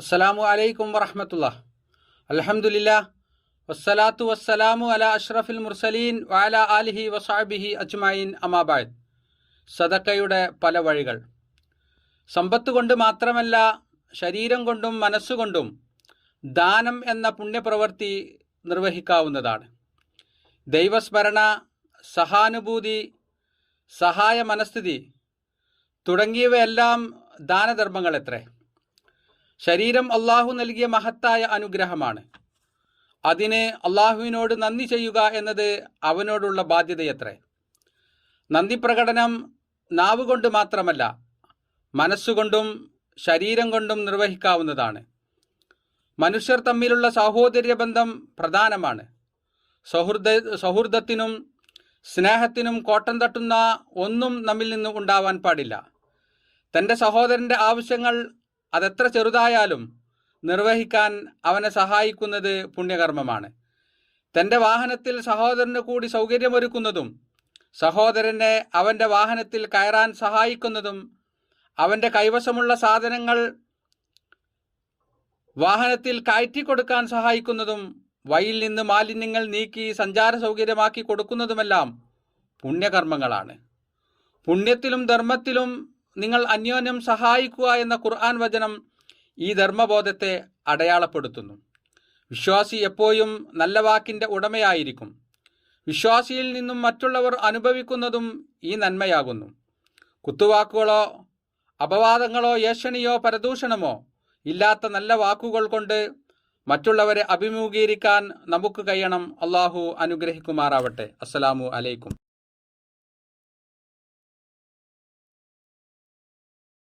അസ്സലാമു അലൈക്കും വറഹമത്തുള്ള അലഹമുല്ല വസ്സലാത്തു വസ്സലാമു അല അഷ്റഫിൽ മുർസലീൻ വാല ആലിഹി വസാബിഹി അജ്മായിൻ അമാബാദ് സദക്കയുടെ പല വഴികൾ. സമ്പത്ത് കൊണ്ട് മാത്രമല്ല ശരീരം കൊണ്ടും മനസ്സുകൊണ്ടും ദാനം എന്ന പുണ്യപ്രവൃത്തി നിർവഹിക്കാവുന്നതാണ്. ദൈവസ്മരണ സഹാനുഭൂതി സഹായ മനസ്ഥിതി തുടങ്ങിയവയെല്ലാം ദാനധർമ്മങ്ങളെത്രേ? ശരീരം അള്ളാഹു നൽകിയ മഹത്തായ അനുഗ്രഹമാണ്. അതിന് അള്ളാഹുവിനോട് നന്ദി ചെയ്യുക എന്നത് അവനോടുള്ള ബാധ്യതയത്രേ. നന്ദി പ്രകടനം നാവുകൊണ്ട് മാത്രമല്ല മനസ്സുകൊണ്ടും ശരീരം കൊണ്ടും നിർവഹിക്കാവുന്നതാണ്. മനുഷ്യർ തമ്മിലുള്ള സാഹോദര്യ ബന്ധം പ്രധാനമാണ്. സൗഹൃദ സൗഹൃദത്തിനും സ്നേഹത്തിനും കോട്ടം തട്ടുന്ന ഒന്നും നമ്മിൽ നിന്ന് ഉണ്ടാവാൻ പാടില്ല. തന്റെ സഹോദരന്റെ ആവശ്യങ്ങൾ അതെത്ര ചെറുതായാലും നിർവഹിക്കാൻ അവനെ സഹായിക്കുന്നത് പുണ്യകർമ്മമാണ്. തന്റെ വാഹനത്തിൽ സഹോദരന് കൂടി സൗകര്യമൊരുക്കുന്നതും സഹോദരനെ അവന്റെ വാഹനത്തിൽ കയറാൻ സഹായിക്കുന്നതും അവന്റെ കൈവശമുള്ള സാധനങ്ങൾ വാഹനത്തിൽ കയറ്റിക്കൊടുക്കാൻ സഹായിക്കുന്നതും വഴിയിൽ നിന്ന് മാലിന്യങ്ങൾ നീക്കി സഞ്ചാര സൗകര്യമാക്കി കൊടുക്കുന്നതുമെല്ലാം പുണ്യകർമ്മങ്ങളാണ്. പുണ്യത്തിലും ധർമ്മത്തിലും നിങ്ങൾ അന്യോന്യം സഹായിക്കുക എന്ന ഖുർആൻ വചനം ഈ ധർമ്മബോധത്തെ അടയാളപ്പെടുത്തുന്നു. വിശ്വാസി എപ്പോഴും നല്ല വാക്കിന്റെ ഉടമയായിരിക്കും. വിശ്വാസിയിൽ നിന്നും മറ്റുള്ളവർ അനുഭവിക്കുന്നതും ഈ നന്മയാകുന്നു. കുത്തുവാക്കുകളോ അപവാദങ്ങളോ ഏഷണിയോ പരദൂഷണമോ ഇല്ലാത്ത നല്ല വാക്കുകൾ കൊണ്ട് മറ്റുള്ളവരെ അഭിമുഖീകരിക്കാൻ നമുക്ക് കഴിയണം. അള്ളാഹു അനുഗ്രഹിക്കുമാറാവട്ടെ. അസ്സലാമു അലൈക്കും.